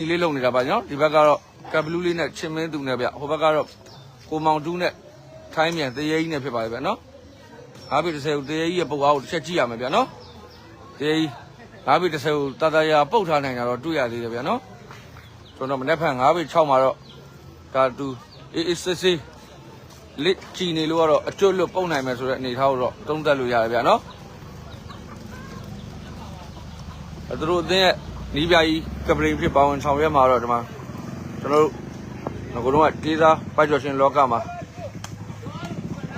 ဒီလေးလုံနေတာပါနော်ဒီဘက်ကတော့ကပ်ဘလူးလေးနဲ့ချင်းမင်းသူနဲ့ဗျဟိုဘက်ကတော့ကိုမောင်တူးနဲ့ထိုင်းမြန်တရေကြီးနဲ့ဖြစ်ပါတယ်ဗျနော်ငါးဘီ30ကိုတရေကြီးရဲ့ပုတ်အားကိုတစ်ချက်ကြည့်ရမယ်ဗျနော်တရေကြီးငါးဘီ30ကိုတတရာပုတ်ထားနိုင်တာတော့တွေ့ရသေးတယ်ဗျနော်ကျွန်တော်မနေ့ဖက်ငါးဘီ6မှာတော့ဒါတူအေးအေးစစ်စစ်လက်ကြည့်နေလို့ကတော့အကျွတ်လွတ်ပုတ်နိုင်မယ်ဆိုတဲ့အနေထားကိုတော့သုံးသပ်လို့ရတယ်ဗျနော်အဲသူတို့အင်းရဲ့ နီးပြကြီးကပရင်ဖြစ်ပါဝင်ဆောင်ရွက်မှာတော့ဒီမှာကျွန်တော်တို့ငါကတော့တေးသားပိုက်ကျော်ရှင်လောကမှာ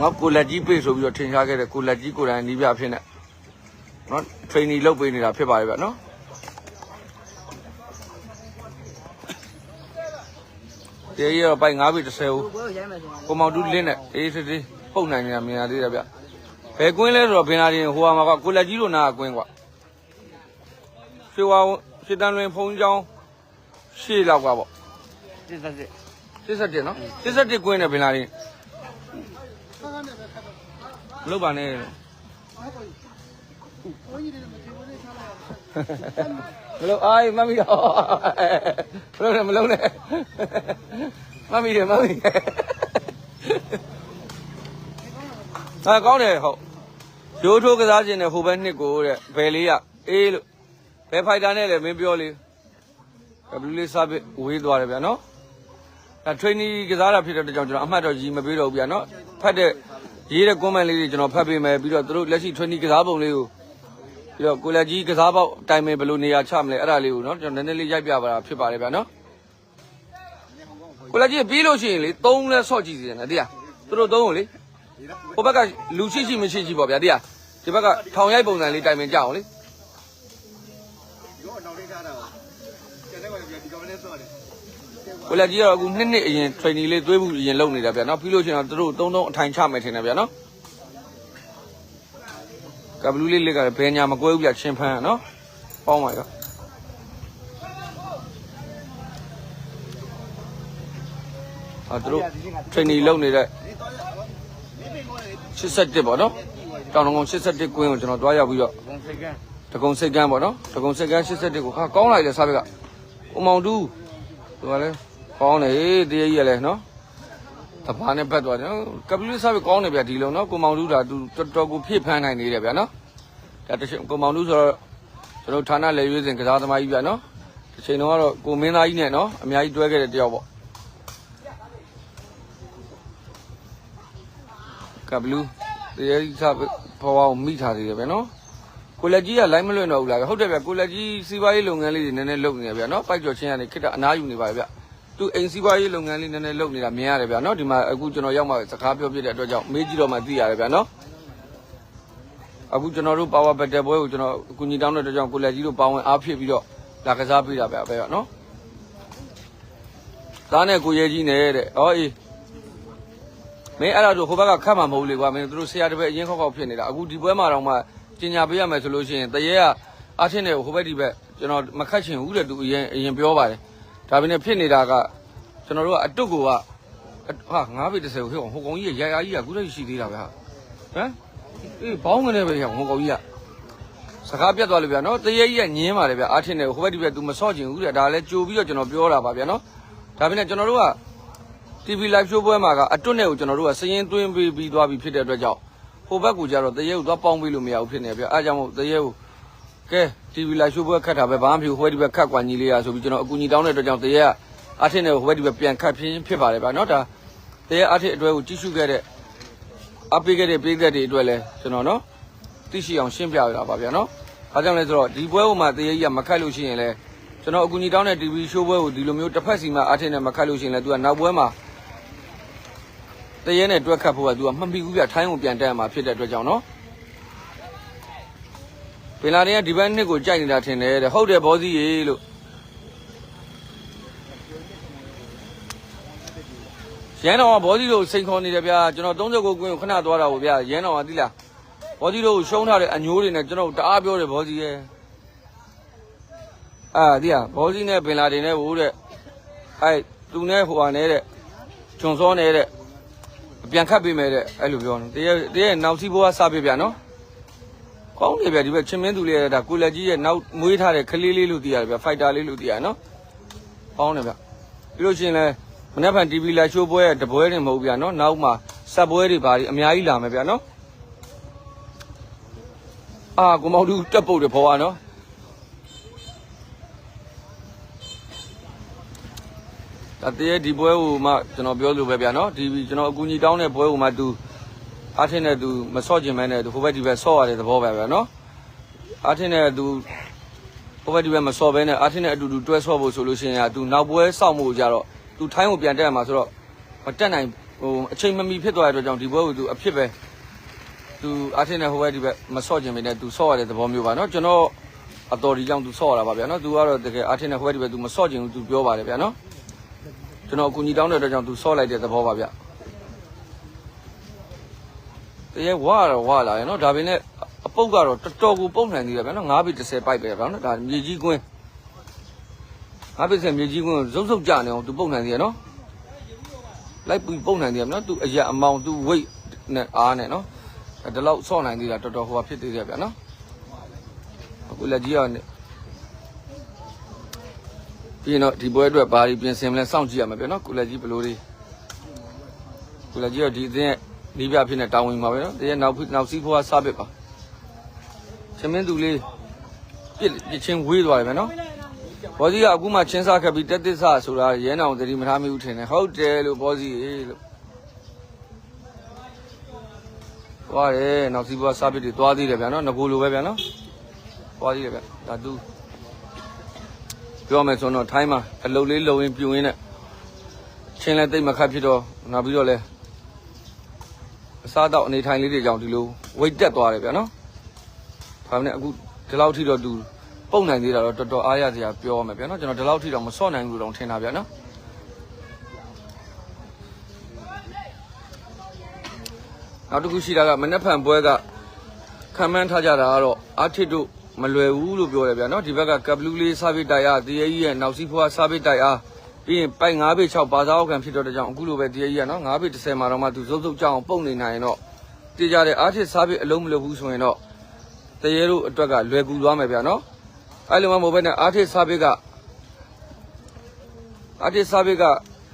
ငါကိုလက်ကြီးပြေဆိုပြီးတော့ထင်ရှားခဲ့တဲ့ကိုလက်ကြီးကိုယ်တိုင်နီးပြဖြစ်နေနော် training လုပ်ပေးနေတာဖြစ်ပါရဲ့ဗျနော်တေးရတော့ပိုက်9ပြီ30ဦးကိုရိုက်မယ်ဆိုရင်ကိုမောင်တူးလင်းနဲ့အေးစစ်စစ်ပုတ်နိုင်နေတာမြင်ရသေးတယ်ဗျဘယ်ကွင်းလဲဆိုတော့ဘင်လာရင်ဟိုဟာမှာကကိုလက်ကြီးတို့နာကကွင်းကွာရွှေဝါ ရွှေတန်းလွင်ဖုံးချောင်းရှေ့လောက်ကပေါ့စစ်စစ်စစ်စစ်နော်စစ်ကွင်းနဲ့ဘင်လာရင်မလုပ်ပါနဲ့မလုပ်အိုင်းမမီတော့မလုပ်နဲ့မလုပ်နဲ့မမီတယ်မမီတယ်အာကောင်းတယ်ဟုတ်ရိုးထိုးကစားခြင်းနဲ့ဟိုဘက်နှစ်ကိုတဲ့ဘယ်လေးရအေးလို့ ဘယ်ဖိုက်တာနဲ့လဲမင်းပြောလေဘယ်လေးစားပြီးဝေးသွားတယ်ဗျာနော်အဲ training ကစားတာဖြစ်တဲ့အတွက်ကြောင့်ကျွန်တော်အမှတ်တော့ကြီးမပေးတော့ဘူးဗျာနော်ဖတ်တဲ့ရေးတဲ့ comment လေးတွေကျွန်တော်ဖတ်ပေးမယ်ပြီးတော့သူတို့လက်ရှိ training ကစားပုံလေးကိုပြီးတော့ကိုလက်ကြီးကစားပေါက်အတိုင်းပဲဘယ်လိုနေရာချမလဲအဲ့ဒါလေးကိုနော်ကျွန်တော်နည်းနည်းလေးရိုက်ပြပါတာဖြစ်ပါတယ်ဗျာနော်ကိုလက်ကြီးပြီးလို့ရှိရင်လေသုံးလဲဆော့ကြည့်စီတယ်နော်တရားသူတို့သုံးကိုလေဟိုဘက်ကလူရှိရှိမရှိရှိပေါ့ဗျာတရားဒီဘက်ကထောင်ရိုက်ပုံစံလေးတိုင်ပင်ကြအောင်လေ ကိုလက်ကြီးကတော့အခုနှစ်နှစ်အရင် training လေးသွေးမှုအရင်လုပ်နေတာဗျာနော်ပြီးလို့ရှိရင်တော့သူတို့သုံးသုံးအထိုင်ချမယ်ထင်တယ်ဗျာနော်ကဘလူးလေးလက်ကလည်းဘယ်ညာမကွဲဘူးဗျာချင်းဖန်းကနော်ပေါင်းပါရောဟာသူတို့ training လုပ်နေတဲ့87ပေါ့နော်တောင်တော်ကုန်း87ကွင်းကိုကျွန်တော်တွားရောက်ပြီးတော့ဘုံစိတ်ကန်းတကုံစိတ်ကန်းပေါ့နော်တကုံစိတ်ကန်း87ကိုဟာကောင်းလိုက်တယ်စားဘက်ကဦးမောင်တူသူကလည်း ကောင်းတယ်တရေကြီးရလဲနော်တဘာနဲ့ဘက်သွားတယ်နော်ကပလီစားဘက်ကောင်းတယ်ဗျဒီလုံးနော်ကိုမောင်တူဒါသူတော်တော်ကိုဖြည့်ဖန်းနိုင်နေတယ်ဗျနော်ဒါတချိန်ကိုမောင်တူဆိုတော့ကျွန်တော်ဌာနလေရွေးစဉ်ကစားသမားကြီးဗျနော်ဒီချိန်တော့ကတော့ကိုမင်းသားကြီးနဲ့နော်အများကြီးတွဲခဲ့တဲ့တယောက်ပေါ့ကပလူတရေကြီးစားဘဘဝကိုမိထားသေးတယ်ဗျနော်ကိုလက်ကြီးကလိုက်မလွင့်တော့ဘူးလားဟုတ်တယ်ဗျကိုလက်ကြီးစီးပွားရေးလုပ်ငန်းလေးတွေနည်းနည်းလုပ်နေတယ်ဗျနော်ပိုက်ကျော်ချင်းကနေခိတ္တအနားယူနေပါဗျ သူအိမ်စီးပွားရေးလုပ်ငန်းလေးနည်းနည်းလုပ်နေတာမြင်ရတယ်ဗျနော်ဒီမှာအခုကျွန်တော်ရောက်မှစကားပြောပြတဲ့အတွက်ကြောင့်မေးကြည့်တော့မှသိရတယ်ဗျနော်အခုကျွန်တော်တို့ power battle ပွဲကိုကျွန်တော်အကူညီတောင်းတဲ့အတွက်ကြောင့်ကိုလက်ကြီးတို့ပါဝင်အားဖြစ်ပြီးတော့လာကစားပေးတာဗျပဲနော်သားနဲ့ကိုရဲကြီးနဲ့တဲ့ဟောအေးမင်းအဲ့ဒါဆိုဟိုဘက်ကခတ်မှာမဟုတ်လေကွာမင်းတို့ဆရာတစ်ပည့်အရင်ခောက်ခောက်ဖြစ်နေတာအခုဒီပွဲမှာတော့မှကျင်ညာပေးရမယ်ဆိုလို့ရှိရင်တရေကအထင်းတဲ့ဟိုဘက်ဒီဘက်ကျွန်တော်မခတ်ချင်ဘူးတဲ့သူအရင်အရင်ပြောပါတယ် ဒါပေမဲ့ဖြစ်နေတာကကျွန်တော်တို့ကအတုတ်ကိုကဟာငါးပေ30ကိုဟိုဟိုကောင်ကြီးရရာကြီးကအခုတည်းရှိသေးတာပဲဟာဟမ်အေးဘောင်းကနေပဲရဟိုကောင်ကြီးကစကားပြတ်သွားလို့ဗျာနော်တရေကြီးကညင်းပါတယ်ဗျာအထင်းတဲ့ဟိုဘက်ဒီဘက် तू မဆော့ချင်ဘူးတဲ့ဒါလည်းကြိုပြီးတော့ကျွန်တော်ပြောတာပါဗျာနော်ဒါပေမဲ့ကျွန်တော်တို့က TV live show ပွဲမှာကအတွတ်နဲ့ကိုကျွန်တော်တို့ကစရင်သွင်းပေးပြီးသွားပြီဖြစ်တဲ့အတွက်ကြောင့်ဟိုဘက်ကိုကြတော့တရေကိုသွားပေါင်းပေးလို့မရဘူးဖြစ်နေပြအဲအကြောင့်မို့တရေကို ကဲ TV လာရှိုးပွဲခတ်တာပဲဘာမှမဖြစ်ဟိုဘက်ဒီဘက်ခတ်ကွာညီလေးရဆိုပြီးကျွန်တော်အကူညီတောင်းတဲ့အတွက်ကြောင့်တရေကအထင်းနဲ့ဟိုဘက်ဒီဘက်ပြန်ခတ်ပြင်းဖြစ်ပါတယ်ဗျာနော်ဒါတရေအထင်းအတွဲကိုကြည့်ရှုခဲ့တဲ့အပေးခဲ့တဲ့ပြည်သက်တွေအတွက်လည်းကျွန်တော်နော်သိရှိအောင်ရှင်းပြရတာပါဗျာနော်အဲကြောင့်လဲဆိုတော့ဒီပွဲဟိုမှာတရေကြီးကမခတ်လို့ရှိရင်လည်းကျွန်တော်အကူညီတောင်းတဲ့ TV ရှိုးပွဲကိုဒီလိုမျိုးတစ်ဖက်စီမှာအထင်းနဲ့မခတ်လို့ရှိရင်လည်းသူကနောက်ပွဲမှာတရေနဲ့တွဲခတ်ဖို့ကသူကမှတ်မိဘူးဗျထိုင်းကိုပြန်တက်ရမှာဖြစ်တဲ့အတွက်ကြောင့်နော် ပင်လာတွေကဒီဘက်နှစ်ကိုကြိုက်နေတာထင်တယ်တဲ့ဟုတ်တယ်ဘောစီရေလို့ရန်တော်ကဘောစီတို့စိန်ခေါ်နေတယ်ဗျာကျွန်တော်39ကွင်းကိုခဏသွားတာကိုဗျာရန်တော်ကသိလားဘောစီတို့ကိုရှုံးထားတဲ့အညိုးတွေနဲ့ကျွန်တော်တအားပြောတယ်ဘောစီရဲ့အာသိလားဘောစီနဲ့ပင်လာတွေနဲ့ဟိုတဲ့အဲသူနဲ့ဟိုဟာနဲ့တဲ့ဂျွန်စောနဲ့တဲ့ပြန်ခတ်ပေးမယ်တဲ့အဲ့လိုပြောတယ်တရက်တရက်နောက်စီဘိုးကစပြပြနော် ကောင်းတယ်ဗျဒီဘက်ချင်းမင်းသူလေးရတာကိုလက်ကြီးရဲ့နောက်မွေးထားတဲ့ကလေးလေးလို့သိရတယ်ဗျဖိုက်တာလေးလို့သိရတယ်နော်ပေါင်းတယ်ဗျပြီးလို့ရှိရင်လည်းမနေ့က TV လာရှိုးပွဲရဲ့တပွဲတွေမဟုတ်ဗျာနော်နောက်မှဆက်ပွဲတွေဘာတွေအများကြီးလာမယ်ဗျာနော်အာကိုမောင်တူတက်ပုတ်တယ်ဖော်ပါနော်ဒါတည်းရဲ့ဒီပွဲကိုမှကျွန်တော်ပြောလို့ပဲဗျာနော်ဒီကျွန်တော်အကူကြီးတောင်းတဲ့ပွဲကိုမှသူ အားထင်းနဲ့သူမဆော့ကျင်မဲနဲ့သူဟိုဘက်ဒီဘက်ဆော့ရတဲ့သဘောပဲဗျာနော်အားထင်းနဲ့သူဟိုဘက်ဒီဘက်မဆော့ဘဲနဲ့အားထင်းနဲ့အတူတူတွဲဆော့ဖို့ဆိုလို့ရှိရင်သူနောက်ပွဲစောင့်မှုကြတော့သူထိုင်းကိုပြန်တက်ရမှာဆိုတော့မတက်နိုင်ဟိုအချိန်မမီဖြစ်သွားတဲ့အတွက်ကြောင့်ဒီပွဲကိုသူအဖြစ်ပဲသူအားထင်းနဲ့ဟိုဘက်ဒီဘက်မဆော့ကျင်မဲနဲ့သူဆော့ရတဲ့သဘောမျိုးပါနော်ကျွန်တော်အတော်ဒီကြောင့်သူဆော့ရတာပါဗျာနော်သူကတော့တကယ်အားထင်းနဲ့ဟိုဘက်ဒီဘက်သူမဆော့ကျင်ဘူးသူပြောပါတယ်ဗျာနော်ကျွန်တော်အကူကြီးတောင်းတဲ့အတွက်ကြောင့်သူဆော့လိုက်တဲ့သဘောပါဗျ တကယ်ဝါတော့ဝါလာရယ်နော်ဒါပေမဲ့အပုတ်ကတော့တော်တော်ကိုပုတ်နိုင်သေးတယ်ဗျာနော်9ဘီ30ပိုက်ပဲဗျာနော်ဒါမြေကြီးကွင်း9ဘီ30မြေကြီးကွင်းရုပ်စုပ်ကြနေအောင်သူပုတ်နိုင်သေးရယ်နော်လိုက်ပြီးပုတ်နိုင်သေးရယ်နော်သူအရာအမောင်သူ weight နဲ့အားနဲ့နော်ဒီလောက်ဆော့နိုင်သေးတာတော်တော်ဟိုပါဖြစ်သေးတယ်ဗျာနော်အခုလက်ကြီးကပြီးရင်တော့ဒီပွဲအတွက်ဘာတွေပြင်ဆင်မလဲစောင့်ကြည့်ရမှာဗျာနော်ကုလက်ကြီးဘလို့တွေကုလက်ကြီးကဒီအသင်းရဲ့ လီးပြဖြစ်နေတောင်းဝင်ပါပဲနော်တကယ်နောက်နောက်စီးဖို့ကစပစ်ပါချင်းမင်းသူလေးပြစ်ပြချင်းဝေးသွားတယ်ပဲနော်ဘောစီကအခုမှချင်းစားခက်ပြီးတက်သစ္စာဆိုတာရဲနောင်သတိမထားမိဘူးထင်တယ်ဟုတ်တယ်လို့ဘောစီအေးလို့သွားတယ်နောက်စီးပွားစားပစ်တွေသွားသေးတယ်ဗျာနော်ငကိုလိုပဲဗျာနော်သွားသေးတယ်ဗျာဒါသူပြောမယ်ဆိုတော့ထိုင်းမှာအလုပ်လေးလုပ်ရင်းပြုံရင်းနဲ့ချင်းလဲတိတ်မခတ်ဖြစ်တော့နောက်ပြီးတော့လဲ အစားတော့အနေထိုင်လေးတွေကြောင့်ဒီလိုဝိတ်တက်သွားတယ်ဗျာနော်ဒါပေမဲ့အခုဒီလောက်ထိတော့သူပုံနိုင်သေးတာတော့တော်တော်အားရစရာပြောရမယ်ဗျာနော်ကျွန်တော်ဒီလောက်ထိတော့မစော့နိုင်ဘူးတော့ထင်တာဗျာနော်နောက်တစ်ခုရှိတာကမနက်ဖြန်ပွဲကခံမှန်းထားကြတာကတော့အာထစ်တို့မလွယ်ဘူးလို့ပြောတယ်ဗျာနော်ဒီဘက်ကကပ်ဘလူးလေးစားပစ်တိုက်အားတရေကြီးရဲ့နောက်စီးဖွားစားပစ်တိုက်အား ပြီးရင်ပိုက်9ပေ6ပါစားအောက်ခံဖြစ်တော့တဲ့ကြောင့်အခုလိုပဲတရေကြီးကနော်9ပေ10မှာတော့မှသူစုပ်စုပ်ကြောင်းပုံနေနိုင်ရင်တော့တည်ကြတဲ့အားထစ်စားပစ်အလုံးမလုပ်ဘူးဆိုရင်တော့တရေတို့အတွက်ကလွယ်ကူသွားမယ်ဗျာနော်အဲ့လိုမှမဟုတ်ဘဲနဲ့အားထစ်စားပစ်ကအားထစ်စားပစ်က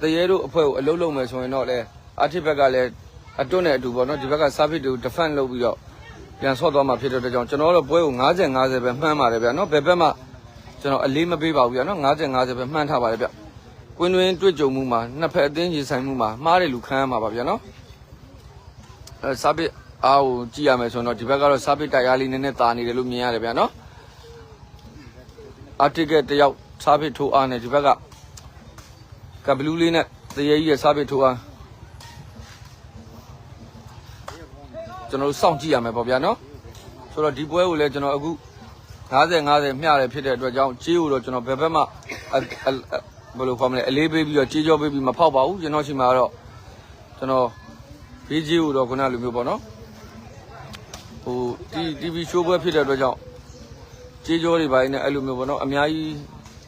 တရေတို့အဖွဲ့ကိုအလုံးလုံးမယ်ဆိုရင်တော့လေအားထစ်ဘက်ကလည်းအတွတ်နဲ့အတူပေါ့နော်ဒီဘက်ကစားပစ်တွေကို defend လုပ်ပြီးတော့ပြန်ဆော့သွားမှာဖြစ်တဲ့အတွက်ကြောင့်ကျွန်တော်တို့ပွဲကို90 50ပဲမှန်းပါတယ်ဗျာနော်ဘယ်ဘက်မှကျွန်တော်အလေးမပေးပါဘူးဗျာနော်90 50ပဲမှန်းထားပါတယ်ဗျ ကွင်းတွင်တွေ့ကြုံမှုမှာနှစ်ဖက်အသင်းကြီးဆိုင်မှုမှာမှားတယ်လူခံရမှာပါဗျာနော်အဲစာပစ်အားကိုကြည့်ရမယ်ဆိုတော့ဒီဘက်ကတော့စာပစ်တိုက်အားလေးနည်းနည်းတာနေတယ်လို့မြင်ရတယ်ဗျာနော်အာတီကတယောက်စာပစ်ထိုးအားနဲ့ဒီဘက်ကကဘလူးလေးနဲ့တရေကြီးရဲ့စာပစ်ထိုးအားကျွန်တော်တို့စောင့်ကြည့်ရမယ်ပေါ့ဗျာနော်ဆိုတော့ဒီပွဲကိုလည်းကျွန်တော်အခု90 50မျှတယ်ဖြစ်တဲ့အတွက်ကြောင့်ကြေးကိုတော့ကျွန်တော်ဘယ်ဘက်မှအအ ဘယ်လိုခေါ်မလဲအလေးပေးပြီးတော့ကြေးကြောပေးပြီးမဖောက်ပါဘူးကျွန်တော်ရှိမှာတော့ကျွန်တော်ဘေးကြေးကိုတော့ခုနလိုမျိုးပေါ့နော်ဟိုဒီ TV show ပွဲဖြစ်တဲ့အတွက်ကြောင့်ကြေးကြောတွေပိုင်းနဲ့အဲ့လိုမျိုးပေါ့နော်အများကြီး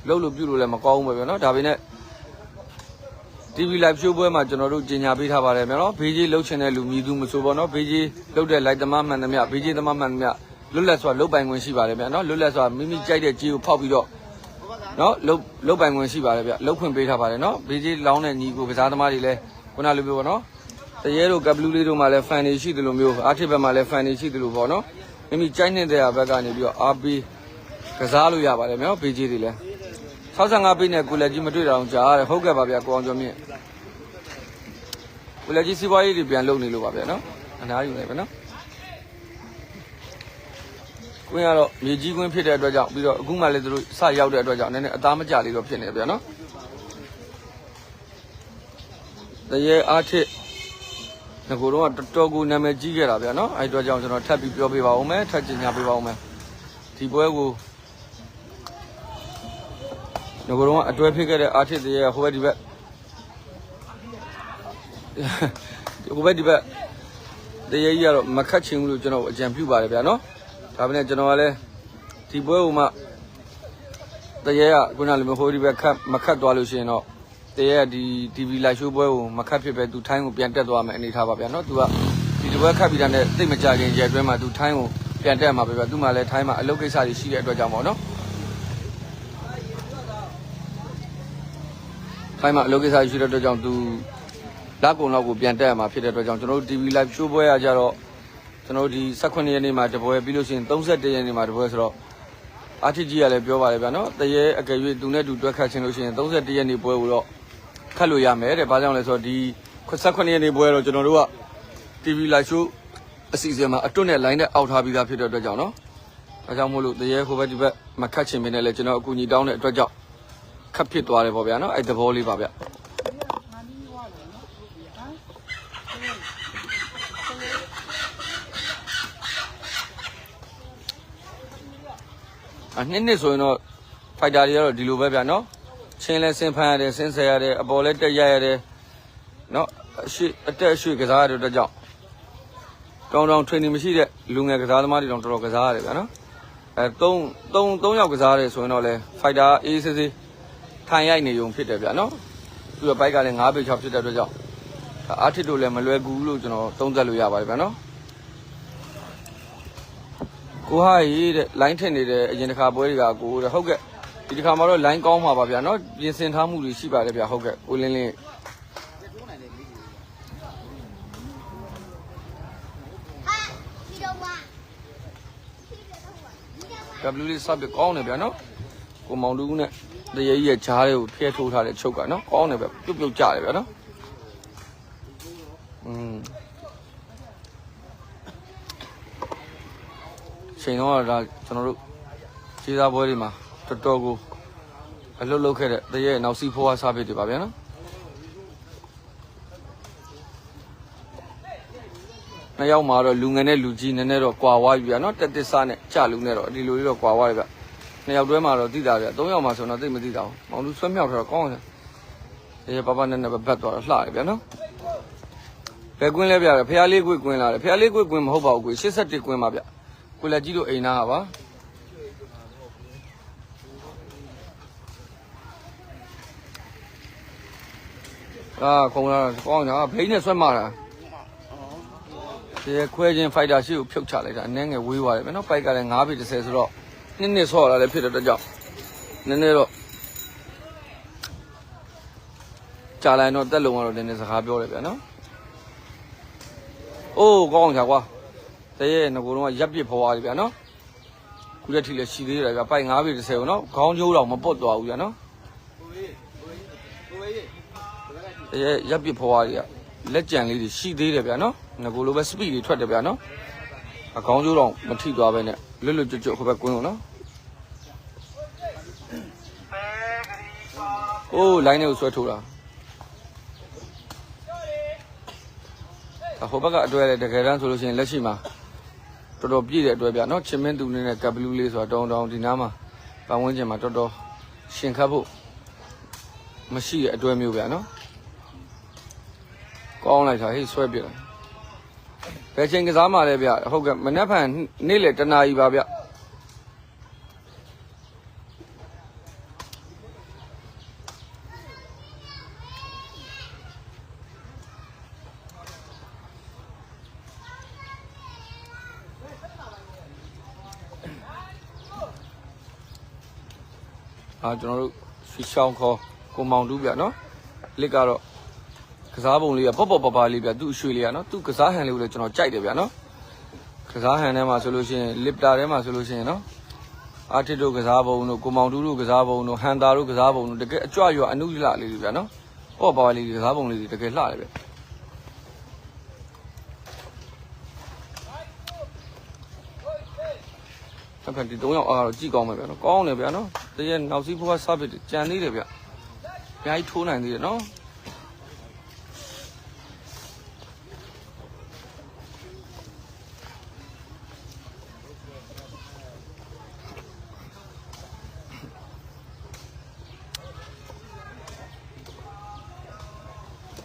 လှုပ်လို့ပြုလို့လည်းမကောင်းဘူးပဲဗျာနော်ဒါပေမဲ့ TV live show ပွဲမှာကျွန်တော်တို့ကြီးညာပေးထားပါတယ်မြန်နော်ဘေးကြီးလှုပ်ချင်တဲ့လူမြည်သူမဆိုပေါ့နော်ဘေးကြီးလှုပ်တဲ့ live သမားမှန်သမျှဘေးကြီးသမားမှန်သမျှလွတ်လပ်စွာလှုပ်ပိုင်ခွင့်ရှိပါတယ်မြန်နော်လွတ်လပ်စွာမိမိကြိုက်တဲ့ကြီးကိုဖောက်ပြီးတော့ နော်လှုပ်လှုပ်ပိုင်ခွင့်ရှိပါတယ်ဗျလှုပ်ခွင့်ပေးထားပါတယ်နော်ဘေးကြီးလောင်းတဲ့ညီကိုကစားသမားတွေလည်းခုနလိုမျိုးပေါ့နော်တရေတို့ကပ်ဘလူးလေးတို့မှာလည်း fan တွေရှိတယ်လို့မျိုးအာထစ်ဘက်မှာလည်း fan တွေရှိတယ်လို့ပေါ့နော်မိမိကြိုက်နေတဲ့ဘက်ကနေပြီးတော့အားပေးကစားလို့ရပါတယ်မြန်နော်ဘေးကြီးတွေလည်း65ပိတ်နဲ့ကိုလက်ကြီးမတွေ့တာအောင်ကြားရတယ်ဟုတ်ကဲ့ပါဗျကိုအောင်ကျော်မြင့်ကိုလည်းကြီးစီးပွားရေးတွေပြန်လုပ်နေလို့ပါဗျာနော်အနားယူနေပဲနော် ကွင်းကတော့မြေကြီးကွင်းဖြစ်တဲ့အတွက်ကြောင့်ပြီးတော့အခုမှလည်းသူတို့စရောက်တဲ့အတွက်ကြောင့်နည်းနည်းအသားမကျလေးတော့ဖြစ်နေဗျာနော်တရေအားထစ်ငကိုတော့တော်တော်ကိုနာမည်ကြီးခဲ့တာဗျာနော်အဲ့အတွက်ကြောင့်ကျွန်တော်ထပ်ပြီးပြောပေးပါဦးမယ်ထပ်ကျင်ညာပေးပါဦးမယ်ဒီပွဲကိုငကိုတော့အတွဲဖြစ်ခဲ့တဲ့အားထစ်တရေဟိုဘက်ဒီဘက်ဟိုဘက်ဒီဘက်တရေကြီးကတော့မခတ်ချင်ဘူးလို့ကျွန်တော်အကြံပြုပါတယ်ဗျာနော် ဒါပေမဲ့ကျွန်တော်ကလည်းဒီပွဲကိုမှတရေကခုနလိုမျိုးဟိုဒီဘက်ခတ်မခတ်သွားလို့ရှိရင်တော့တရေကဒီ TV live show ပွဲကိုမခတ်ဖြစ်ပဲသူထိုင်းကိုပြန်တက်သွားမယ်အနေထားပါဗျာနော်သူကဒီတစ်ပွဲခတ်ပြီးတဲ့တိတ်မကြခင်ကျဲအတွင်းမှာသူထိုင်းကိုပြန်တက်မှာပဲဗျာသူမှလည်းထိုင်းမှာအလုပ်ကိစ္စတွေရှိတဲ့အတွက်ကြောင့်ပေါ့နော်ဖိုင်မှာအလုပ်ကိစ္စရှိတဲ့အတွက်ကြောင့်သူလက်ကုံလောက်ကိုပြန်တက်ရမှာဖြစ်တဲ့အတွက်ကြောင့်ကျွန်တော်တို့ TV live show ပွဲရကြတော့ ကျွန်တော်တို့ဒီ18ရက်နေ့မှာတပွဲပြီးလို့ရှိရင်31ရက်နေ့မှာတပွဲဆိုတော့ RTG ကလည်းပြောပါတယ်ဗျာနော်တရေအကယ်၍သူနဲ့တူတွက်ခတ်ခြင်းလို့ရှိရင်31ရက်နေ့ပွဲကိုတော့ခတ်လို့ရမယ်တဲ့ဘာကြောင့်လဲဆိုတော့ဒီ18ရက်နေ့ပွဲတော့ကျွန်တော်တို့က TV live show အစီအစဉ်မှာအတွတ်နဲ့ line နဲ့အောက်ထားပြီးသားဖြစ်တဲ့အတွက်ကြောင့်နော်ဒါကြောင့်မို့လို့တရေဟိုဘက်ဒီဘက်မခတ်ချင်မင်းနဲ့လည်းကျွန်တော်အကူအညီတောင်းတဲ့အတွက်ကြောင့်ခတ်ဖြစ်သွားတယ်ပေါ့ဗျာနော်အဲ့သဘောလေးပါဗျာ အနှစ်နှစ်ဆိုရင်တော့ဖိုက်တာတွေကတော့ဒီလိုပဲဗျာနော်ချင်းလဲဆင်းဖမ်းရတယ်ဆင်းဆဲရတယ်အပေါ်လဲတက်ရရတယ်နော်အရှိအတက်အရှိကစားရတဲ့အတွက်ကြောင့်တောင်းတောင်း training မရှိတဲ့လူငယ်ကစားသမားတွေတောင်တော်တော်ကစားရတယ်ဗျာနော်အဲ3 3 3ယောက်ကစားရတယ်ဆိုရင်တော့လဲဖိုက်တာအေးစစ်စစ်ထိုင်ရိုက်နေုံဖြစ်တယ်ဗျာနော်သူကဘိုက်ကလည်း9ပေ6ဖြစ်တဲ့အတွက်ကြောင့်အာထစ်တို့လည်းမလွယ်ကူဘူးလို့ကျွန်တော်သုံးသပ်လို့ရပါတယ်ဗျာနော် ကိုဟာရေးတဲ့ line ထင်နေတဲ့အရင်တစ်ခါပွဲတွေကကိုတဲ့ဟုတ်ကဲ့ဒီတစ်ခါမှာတော့ line ကောင်းမှာပါဗျာနော်ပြင်ဆင်ထားမှုတွေရှိပါတယ်ဗျာဟုတ်ကဲ့ကိုလင်းလင်းကဘလူးလေးစပ်ပြီးကောင်းတယ်ဗျာနော်ကိုမောင်တူးနဲ့တရေကြီးရဲ့ဂျားတွေကိုဖျက်ထိုးထားတဲ့ချုပ်ကနော်ကောင်းတယ်ဗျာပြုတ်ပြုတ်ကြတယ်ဗျာနော်อืม ချိန်တော့ဒါကျွန်တော်တို့ခြေစားပွဲတွေမှာတော်တော်ကိုအလုတ်လုတ်ခဲ့တဲ့တရဲ့နောက်စီဖိုးဝါစားပစ်တွေပါဗျာနော်နှစ်ယောက်မှာတော့လူငယ်နဲ့လူကြီးနည်းနည်းတော့ကွာဝါးပြီဗျာနော်တက်တစ်စားနဲ့ကြလူနဲ့တော့ဒီလိုလေးတော့ကွာဝါးတယ်ဗျာနှစ်ယောက်တွဲမှာတော့သိတာဗျာသုံးယောက်မှာဆိုတော့သိမသိတာဘူးမောင်လူဆွဲမြောက်ထားတော့ကောင်းတယ်တရဲ့ပပနဲ့နဲ့ဘက်သွားတော့လှတယ်ဗျာနော်ဘယ်ကွင်းလဲဗျာဖះလေးကွင်းကွင်းလာတယ်ဖះလေးကွင်းကွင်းမဟုတ်ပါဘူးကွင်း81ကွင်းပါဗျာ ကိုလက်ကြီးတို့အိမ်သားပါအာခုံလာကောင်းတာဘိန်းနဲ့ဆွဲမှာတာဒီခွဲချင်းဖိုက်တာရှိကိုဖြုတ်ချလိုက်တာအနည်းငယ်ဝေးသွားတယ်ဗျနော်ပိုက်ကလည်း9ပေ30ဆိုတော့နှစ်နှစ်ဆော့လာလည်းဖြစ်တဲ့အတွက်ကြောင့်နည်းနည်းတော့ကြာလိုက်တော့တက်လုံးကတော့နည်းနည်းစကားပြောတယ်ဗျနော်အိုးကောင်းချာကွာ တရေငကိုတော့ရပ်ပစ်ဖွားတယ်ဗျနော်ခုလက်ထိလည်းရှိသေးတယ်ဗျပိုက်9ပေ30ကိုနော်ခေါင်းကျိုးတော့မပုတ်သွားဘူးဗျနော်ကိုကြီးကိုကြီးကိုကြီးတရေရပ်ပစ်ဖွားတွေကလက်ကြံလေးတွေရှိသေးတယ်ဗျနော်ငကိုလိုပဲ speed တွေထွက်တယ်ဗျနော်အကောင်းကျိုးတော့မထိသွားပဲနဲ့လွတ်လွတ်ကျွတ်ကျွတ်ဟိုဘက်ကွင်းလို့နော်အိုးလိုင်းလေးကိုဆွဲထိုးတာအဟိုဘက်ကအတွေ့ရတဲ့တကယ်တမ်းဆိုလို့ရှိရင်လက်ရှိမှာ တော်တော်ပြည့်တဲ့အတွက်ဗျနော်ချင်းမင်းသူနေနဲ့ကပ်ဘလူးလေးဆိုတာတောင်းတောင်းဒီနားမှာပတ်ဝန်းကျင်မှာတော်တော်ရှင်ခတ်ဖို့မရှိတဲ့အတွက်မျိုးဗျနော်ကောင်းလိုက်တာဟေးဆွဲပြစ်လိုက်ဘယ်ချိန်ကစားမှလဲဗျဟုတ်ကဲ့မနေ့ဖန်နေ့လေတနာကြီးပါဗျ အာကျွန်တော်တို့ဆွီရှောင်းခေါ်ကိုမောင်တူးဗျနော်လစ်ကတော့ကစားပုံလေးကပေါ့ပေါ့ပါပါလေးဗျသူ့အရွှေလေးကနော်သူ့ကစားဟန်လေးကိုလည်းကျွန်တော်ကြိုက်တယ်ဗျနော်ကစားဟန်ထဲမှာဆိုလို့ရှိရင်လစ်တာထဲမှာဆိုလို့ရှိရင်နော်အာတစ်တို့ကစားပုံတို့ကိုမောင်တူးတို့ကစားပုံတို့ဟန်တာတို့ကစားပုံတို့တကယ်အကြွရွအနုလှလေးတွေဗျနော်ပေါ့ပါပါလေးတွေကစားပုံလေးတွေတကယ်လှတယ်ဗျအဲ့ဖက်ဒီ၃ယောက်အားတော့ကြည့်ကောင်းမယ်ဗျနော်ကောင်းတယ်ဗျနော် တကယ်နောက်စီးဘွားစားပစ်ကြံသေးတယ်ဗျအများကြီးထိုးနိုင်သေးတယ်နော်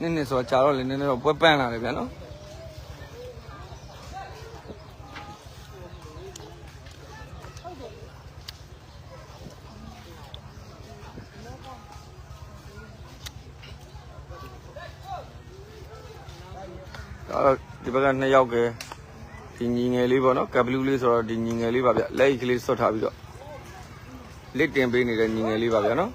နည်းနည်းဆိုတော့ကြာတော့လေနည်းနည်းတော့ပွဲပန်းလာတယ်ဗျာနော် ဒါတော့ဒီဘက်ကနှစ်ယောက်ပဲဒီညီငယ်လေးပေါ့နော်ကပ်ဘလူးလေးဆိုတော့ဒီညီငယ်လေးပါဗျလက်အိတ်ကလေးဆွတ်ထားပြီးတော့လစ်တင်ပေးနေတဲ့ညီငယ်လေးပါဗျာနော်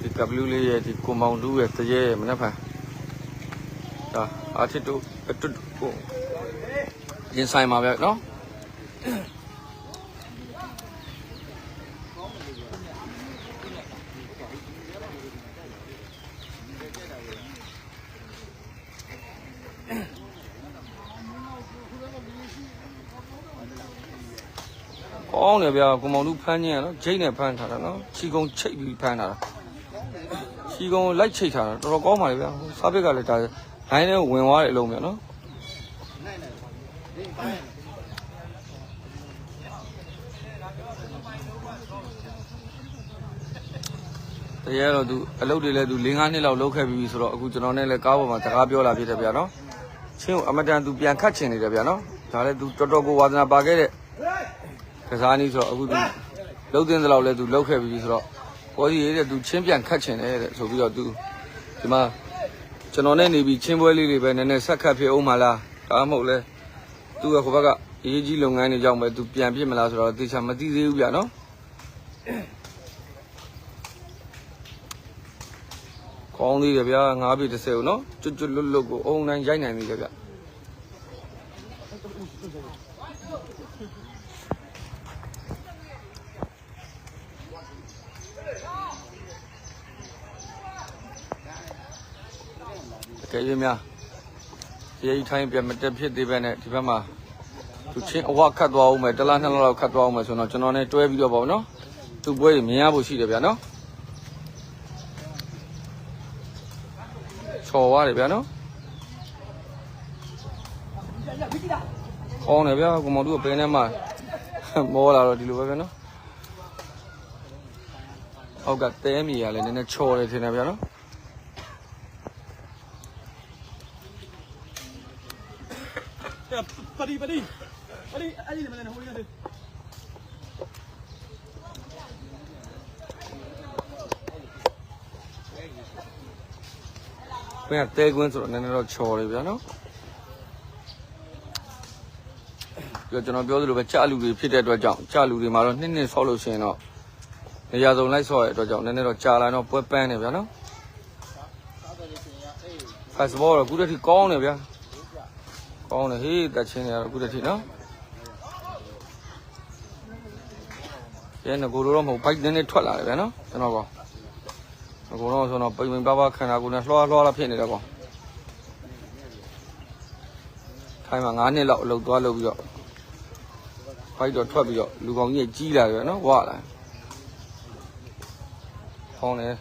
ဒီကပ်ဘလူးလေးရဲ့ဒီကိုမောင်တူးရဲ့တရေမနှက်ဖန်ဒါအာချစ်တူအတွတ်ကိုရင်ဆိုင်ပါဗျာနော် ကောင်းတယ်ဗျာကိုမောင်တို့ဖမ်းခြင်းရနော်ဂျိတ်နဲ့ဖမ်းထားတာနော်ချီကုံချိတ်ပြီးဖမ်းထားတာချီကုံလိုက်ချိတ်ထားတာတော်တော်ကောင်းပါလေဗျာစားပစ်ကလည်းဒါလိုင်းထဲဝင်သွားတယ်အလုံးမြတ်နော်နိုင်နိုင်ဒီပိုင်းတရားတော့သူအလုပ်တွေလည်းသူ၄၅နှစ်လောက်လုပ်ခဲ့ပြီးပြီဆိုတော့အခုကျွန်တော်နဲ့လည်းကားပေါ်မှာစကားပြောလာဖြစ်တယ်ဗျာနော်ချင်းကိုအမတန်သူပြန်ခတ်ချင်နေတယ်ဗျာနော်ဒါလည်းသူတော်တော်ကိုဝါသနာပါခဲ့တဲ့ ကစားနည်းဆိုတော့အခုသူလှုပ်တဲ့လောက်လည်းသူလှုပ်ခဲ့ပြီးပြီဆိုတော့ပေါ်ကြီးရေးတဲ့သူချင်းပြန်ခတ်ချင်တယ်တဲ့ဆိုပြီးတော့သူဒီမှာကျွန်တော်နဲ့နေပြီးချင်းပွဲလေးတွေပဲနည်းနည်းဆက်ခတ်ဖြစ်အောင်မလားဒါမှမဟုတ်လဲသူကခိုဘက်ကအရေးကြီးလုပ်ငန်းတွေကြောင့်ပဲသူပြန်ပြစ်မလားဆိုတော့သေချာမသိသေးဘူးဗျာနော်ကောင်းသေးတယ်ဗျာငါးပြီ30ကိုနော်ကျွတ်ကျွတ်လွတ်လွတ်ကိုအုံတိုင်းရိုက်နိုင်သေးတယ်ဗျ ကယ်ကြီးများရေးထိုင်းပြန်မတက်ဖြစ်သေးပဲနဲ့ဒီဘက်မှာသူချင်းအဝခတ်သွားအောင်မယ်တစ်လားနှစ်လားလောက်ခတ်သွားအောင်မယ်ဆိုတော့ကျွန်တော်နဲ့တွဲပြီးတော့ပေါ့နော်သူ့ပွဲကြီးမြင်ရဖို့ရှိတယ်ဗျာနော်ချော်သွားတယ်ဗျာနော်ဟောင်းတယ်ဗျာကိုမောင်တို့ကပင်းထဲမှာမောလာတော့ဒီလိုပဲဗျာနော်အောက်ကတဲမီရလည်းနည်းနည်းချော်တယ်ထင်တယ်ဗျာနော် ပတိပတိပတိအဲ့ဒီမလည်းဟိုရနေပင်းကတဲကွင်းဆိုတော့နည်းနည်းတော့ချော်တယ်ဗျာနော်ပြီးတော့ကျွန်တော်ပြောသလိုပဲကြာလူတွေဖြစ်တဲ့အတွက်ကြောင့်ကြာလူတွေမှာတော့နှစ်နှစ်ဆောက်လို့ရှိရင်တော့နေရာစုံလိုက်ဆော့ရတဲ့အတွက်ကြောင့်နည်းနည်းတော့ကြာလာတော့ပွဲပန်းတယ်ဗျာနော် fast ball တော့အခုတည်းကကောင်းတယ်ဗျာ ကောင်းတယ်ဟေးတက်ချင်းနေရတော့အခုတည်းကနော်ကျန်ငကိုလိုတော့မဟုတ်ဘိုက်နည်းနည်းထွက်လာတယ်ဗျာနော်ကျွန်တော်ကောငကိုတော့ဆိုတော့ပိန်ပိန်ပါပါခန္ဓာကိုယ်နဲ့လွှားလွှားလာဖြစ်နေတယ်ကောခိုင်းမှာ9နှစ်လောက်အလုပ်သွားလုပ်ပြီးတော့ဘိုက်တော့ထွက်ပြီးတော့လူကောင်ကြီးကြီးလာတယ်ဗျာနော်ဝါလာဟောင်းတယ်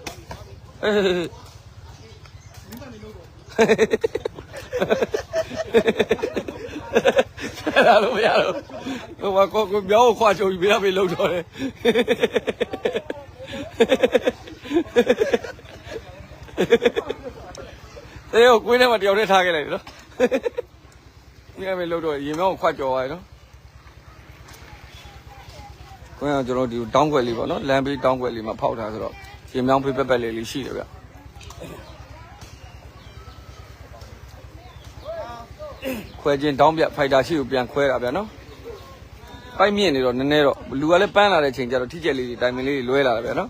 ဟေး ဟေးဟေးအဲ့ဒါလို့မရတော့ဟိုကကိုကိုမြောင်းကိုခွာချုပ်ပြီးဘေးကဘေးလှုပ်တော့တယ်တေးကိုကွင်းထဲမှာတယောက်တည်းထားခဲ့လိုက်တယ်နော်ဘေးကဘေးလှုပ်တော့ရင်မြောင်းကိုခွာကြော်သွားတယ်နော်ကွင်းကကျွန်တော်ဒီတောင်းခွက်လေးပေါ့နော်လမ်းဘေးတောင်းခွက်လေးမှာဖောက်ထားဆိုတော့ရင်မြောင်းဖေးပက်ပက်လေးလေးရှိတယ်ဗျ ခွဲခြင်းတောင်းပြဖိုက်တာရှိကိုပြန်ခွဲတာဗျာနော်ပိုက်မြင့်နေတော့နည်းနည်းတော့လူကလည်းပန်းလာတဲ့ချိန်ကျတော့ထိကျက်လေးတွေတိုင်မင်လေးတွေလွဲလာတာဗျာနော်